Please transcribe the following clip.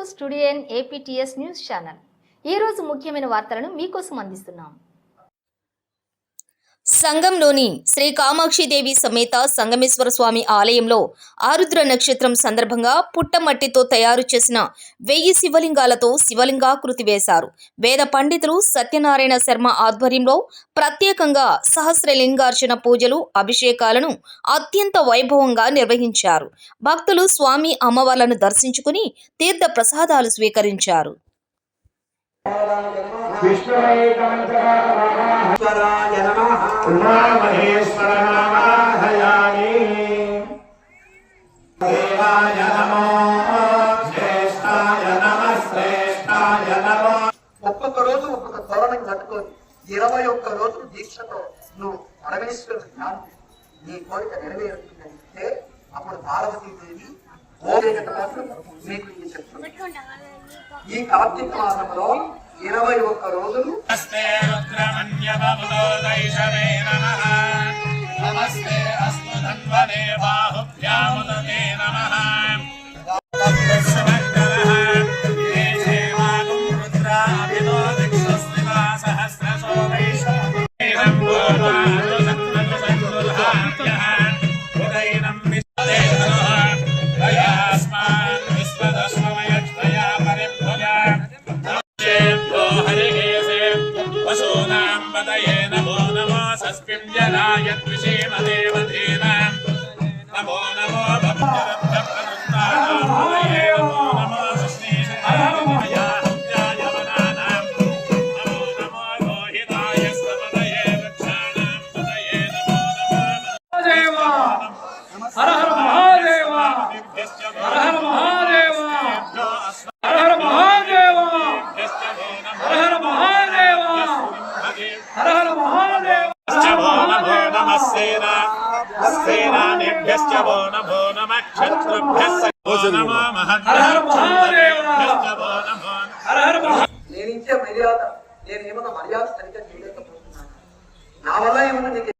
To studio N APTS news channel. ఈ రోజు ముఖ్యమైన వార్తలను మీకోసం అందిస్తున్నాం. సంఘంలోని శ్రీ కామాక్షిదేవి సమేత సంగమేశ్వర స్వామి ఆలయంలో ఆరుద్ర నక్షత్రం సందర్భంగా పుట్టమట్టితో తయారు చేసిన వెయ్యి శివలింగాలతో శివలింగాకృతి వేశారు. వేద పండితులు సత్యనారాయణ శర్మ ఆధ్వర్యంలో ప్రత్యేకంగా సహస్రలింగార్చన పూజలు అభిషేకాలను అత్యంత వైభవంగా నిర్వహించారు. భక్తులు స్వామి అమ్మవార్లను దర్శించుకుని తీర్థ ప్రసాదాలు స్వీకరించారు. ఈశ్వరాయ నమః ఉమామహేశ్వరనామాహయామి దేవాయ నమో శ్రేష్టాయ నమ శ్రేష్టాయ ఒక్కొక్క రోజు ఒక్కొక్క తోరణం కట్టుకొని ఇరవై ఒక్క రోజులు దీక్షతో నువ్వు పరమేశ్వరుడు జ్ఞానం నీ కోరిక నెరవేరుతుందంటే అప్పుడు పార్వతీదేవి ఓవేగత మాత్రం మీకు ఈ కార్తీక మాసంలో ఇరవై ఒక్క రోజులు. నమస్తే అస్తు నమో సస్మిం జలాయ ద్విషేమదేవధీనాం నమో నమో భక్తిరత్నప్రవృత్తానాం పదయే నేను ఇచ్చే మర్యాద నేను ఏమన్నా మర్యాద సరిగ్గా చేయలేకపోతున్నాను? నా వల్ల ఏమన్నా నీకు?